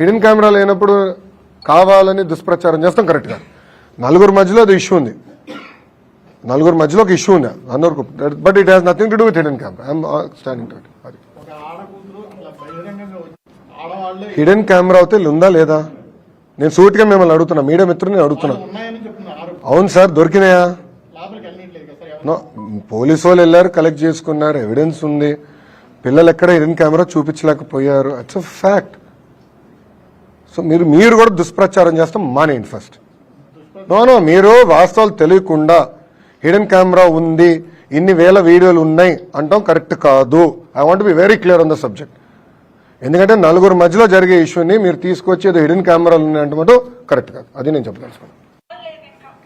Hidden camera లేనప్పుడు కావాలని దుష్ప్రచారం చేస్తాం కరెక్ట్గా నలుగురు మధ్యలో అది ఇష్యూ ఉంది. నలుగురు మధ్యలో ఒక ఇష్యూ ఉంది. అందరికి but it has nothing to do with hidden camera I'm standing అది. హిడెన్ కెమెరా అయితే ఉందా లేదా? నేను సూటిగా మిమ్మల్ని అడుగుతున్నా మీడియా మిత్రుని అడుగుతున్నా. అవును సార్ దొరికినాయా? నో పోలీసు వాళ్ళు వెళ్ళారు కలెక్ట్ చేసుకున్నారు ఎవిడెన్స్ ఉంది. పిల్లలు ఎక్కడ హిడెన్ కెమెరా చూపించలేకపోయారు. ఇట్స్ అ ఫ్యాక్ట్ సో మీరు మీరు కూడా దుష్ప్రచారం చేస్తాం మానేయండి ఫస్ట్ నో నో మీరు వాస్తవాలు తెలియకుండా హిడెన్ కెమెరా ఉంది ఇన్ని వేల వీడియోలు ఉన్నాయి అంటాం కరెక్ట్ కాదు. I want be very clear on the subject ఎందుకంటే నలుగురు మధ్యలో జరిగే ఇష్యూని మీరు తీసుకొచ్చి ఏదో హిడెన్ కెమెరాలు ఉన్నాయంటే కరెక్ట్ కాదు. అది నేను చెప్పదలుచుకున్నాను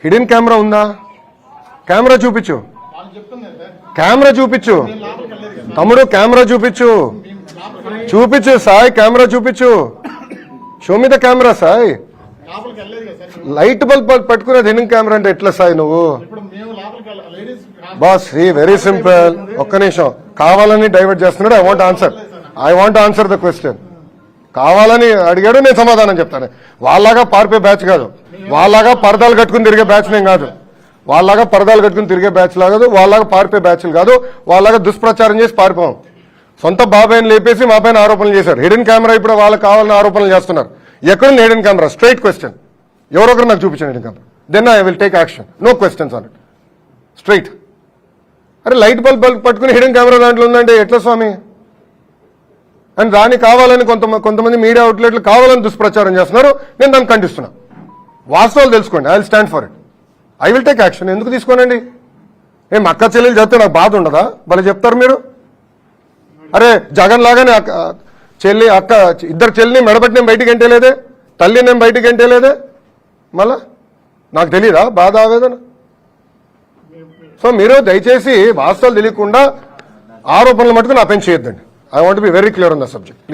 హిడెన్ కెమెరా ఉందా? కెమెరా చూపించు. కెమెరా చూపించు. తమ్ముడు కెమెరా చూపించు. చూపించు సాయి కెమెరా చూపించు. షో మీద కెమెరా సాయి. లైట్ బల్బ్ పట్టుకునేది హిడెన్ కెమెరా అంటే ఎట్లా సాయి నువ్వు? బాస్ ఈ వెరీ సింపుల్ ఒక్క నిమిషం. కావాలని డైవర్ట్ చేస్తున్నాడు I want answer I want answer the question కావాలని అడిగాడు నేను సమాధానం చెప్తాను. వాళ్ళలాగా పారిపోయే బ్యాచ్ కాదు. వాళ్ళలాగా పరదాలు కట్టుకుని తిరిగే బ్యాచ్ నేను కాదు. వాళ్ళలాగా పరదాలు కట్టుకుని తిరిగే బ్యాచ్ లా కాదు. వాళ్ళలాగా పారిపోయే బ్యాచ్లు కాదు. వాళ్ళలాగా దుష్ప్రచారం చేసి పారిపోం. సొంత బాబాయ్ని లేపేసి మా పైన ఆరోపణలు చేశారు. హిడెన్ కెమెరా ఇప్పుడు వాళ్ళకి కావాలని ఆరోపణలు చేస్తున్నారు. ఎక్కడుంది హిడెన్ కెమెరా? స్ట్రైట్ క్వశ్చన్ ఎవరొకరు నాకు చూపించండి hidden camera. Then I will take action no questions on it straight అరే లైట్ బల్బ్ బల్బ్ పట్టుకుని హిడెన్ కెమెరా దాంట్లో ఉందంటే ఎట్లా స్వామి? అండ్ దాన్ని కావాలని కొంత కొంతమంది మీడియా అవుట్లెట్లు కావాలని దుష్ప్రచారం చేస్తున్నారు. నేను దాన్ని ఖండిస్తున్నా. వాస్తవాలు తెలుసుకోండి. I will stand for it I will take action ఎందుకు తీసుకోనండి? ఏం అక్క చెల్లెలు చెప్తే నాకు బాధ ఉండదా? భలే చెప్తారు మీరు. అరే జగన్ లాగానే చెల్లి అక్క ఇద్దరు చెల్లిని మెడబెట్టి నేను బయటికి ఎంటేలేదే తల్లి నేను బయటికి ఎంటేలేదే మళ్ళా? నాకు తెలీదా? బాధ ఆవేదన? సో మీరు దయచేసి వాస్తవాలు తెలియకుండా ఆరోపణలు మటుకు నా పైన చేయొద్దండి. I want be very clear on the subject please